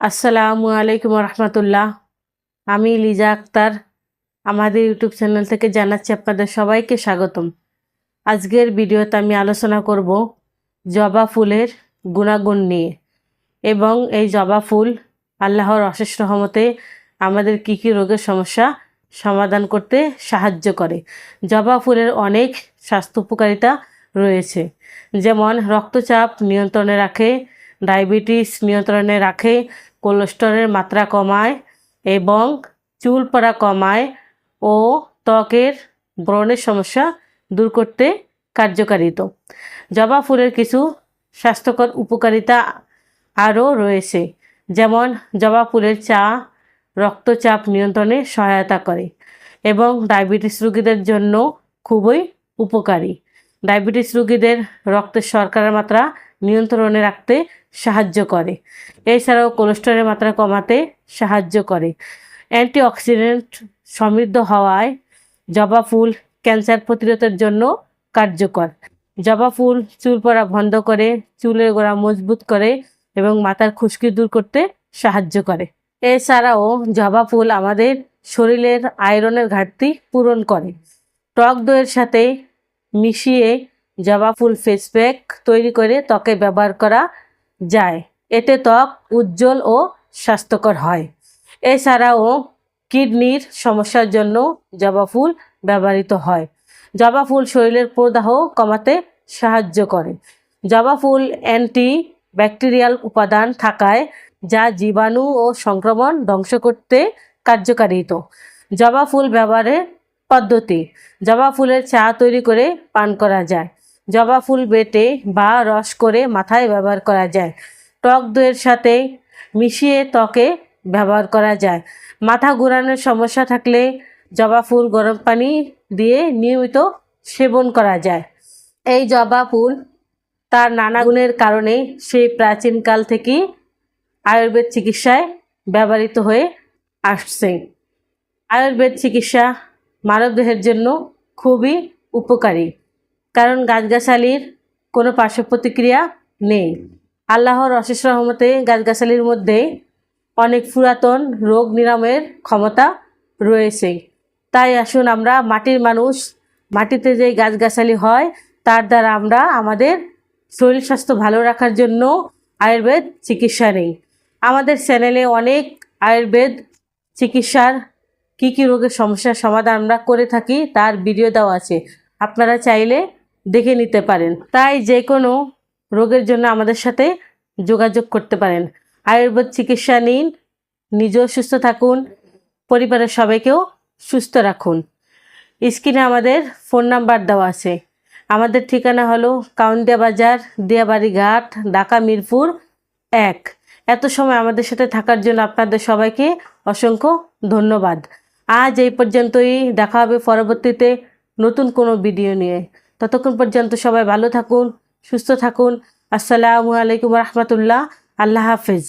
আসসালামু আলাইকুম রহমতুল্লাহ আমি লিজা আক্তার। আমাদের ইউটিউব চ্যানেল থেকে জানাচ্ছি আপনাদের সবাইকে স্বাগতম। আজকের ভিডিওতে আমি আলোচনা করব জবা ফুলের গুণাগুণ নিয়ে এবং এই জবা ফুল আল্লাহর অশেষ রহমতে আমাদের কী কী রোগের সমস্যা সমাধান করতে সাহায্য করে। জবা ফুলের অনেক স্বাস্থ্য উপকারিতা রয়েছে। যেমন রক্তচাপ নিয়ন্ত্রণে রাখে ডায়াবেটিস নিয়ন্ত্রণে রাখে, কোলেস্টেরলের মাত্রা কমায় এবং চুল পড়া কমায় ও ত্বকের ব্রণের সমস্যা দূর করতে কার্যকারিত জবা ফুলের কিছু স্বাস্থ্যকর উপকারিতা আরও রয়েছে, যেমন জবা ফুলের চা রক্তচাপ নিয়ন্ত্রণে সহায়তা করে এবং ডায়াবেটিস রোগীদের জন্য খুবই উপকারী। ডায়াবেটিস রোগীদের রক্তের শর্করার মাত্রা নিয়ন্ত্রণে রাখতে সাহায্য করে। এছাড়াও কোলেস্টেরলের মাত্রা কমাতে সাহায্য করে। অ্যান্টিঅক্সিডেন্ট সমৃদ্ধ হওয়ায় জবা ফুল ক্যান্সার প্রতিরোধের জন্য কার্যকর। জবা ফুল চুল পড়া বন্ধ করে, চুলের গোড়া মজবুত করে এবং মাথার খুশকি দূর করতে সাহায্য করে। এছাড়াও জবা ফুল আমাদের শরীরের আয়রনের ঘাটতি পূরণ করে। টক দইয়ের সাথে মিশিয়ে জবা ফুল ফেস প্যাক তৈরি করে ত্বকে ব্যবহার করা যায়। এতে ত্বক উজ্জ্বল ও স্বাস্থ্যকর হয়। এছাড়াও কিডনির সমস্যার জন্য জবা ফুল ব্যবহৃত হয়। জবা ফুল শরীরের প্রদাহ কমাতে সাহায্য করে। জবা ফুল অ্যান্টি ব্যাকটেরিয়াল উপাদান থাকায় যা জীবাণু ও সংক্রমণ ধ্বংস করতে কার্যকারিত। জবা ফুল ব্যবহারের পদ্ধতি। জবা ফুলের চা তৈরি করে পান করা যায়। জবা ফুল বেটে বা রস করে মাথায় ব্যবহার করা যায়। টক দইয়ের সাথে মিশিয়ে ত্বকে ব্যবহার করা যায়। মাথা ঘোরানোর সমস্যা থাকলে জবা ফুল গরম পানি দিয়ে নিয়মিত সেবন করা যায়। এই জবা ফুল তার নানা গুণের কারণে সেই প্রাচীনকাল থেকেই আয়ুর্বেদ চিকিৎসায় ব্যবহৃত হয়ে আসছে। আয়ুর্বেদ চিকিৎসা মানবদেহের জন্য খুবই উপকারী। কারণ গাছগাছালির কোনো পার্শ্ব প্রতিক্রিয়া নেই। আল্লাহর অশেষ রহমতে গাছগাছালির মধ্যে অনেক পুরাতন রোগ নিরাময়ের ক্ষমতা রয়েছে। তাই আসুন আমরা মাটির মানুষ, মাটিতে যে গাছগাছালি হয়, তার দ্বারা আমরা আমাদের শরীর স্বাস্থ্য ভালো রাখার জন্য আয়ুর্বেদ চিকিৎসা নেই। আমাদের চ্যানেলে অনেক আয়ুর্বেদ চিকিৎসার কী কী রোগের সমস্যার সমাধান আমরা করে থাকি, তার ভিডিও দেওয়া আছে। আপনারা চাইলে দেখে নিতে পারেন। তাই যে কোনো রোগের জন্য আমাদের সাথে যোগাযোগ করতে পারেন। আয়ুর্বেদ চিকিৎসা নিন, নিজেও সুস্থ থাকুন, পরিবারের সবাইকেও সুস্থ রাখুন। স্ক্রিনে আমাদের ফোন নাম্বার দেওয়া আছে। আমাদের ঠিকানা হলো কাউন্দিয়া বাজার, দিয়াবাড়ি ঘাট, ঢাকা মিরপুর এক। এত সময় আমাদের সাথে থাকার জন্য আপনাদের সবাইকে অসংখ্য ধন্যবাদ। আজ এই পর্যন্তই। দেখা হবে পরবর্তীতে নতুন কোনো ভিডিও নিয়ে। ততক্ষণ পর্যন্ত সবাই ভালো থাকুন সুস্থ থাকুন। আসসালামু আলাইকুম রহমতুল্লাহ। আল্লাহ হাফেজ।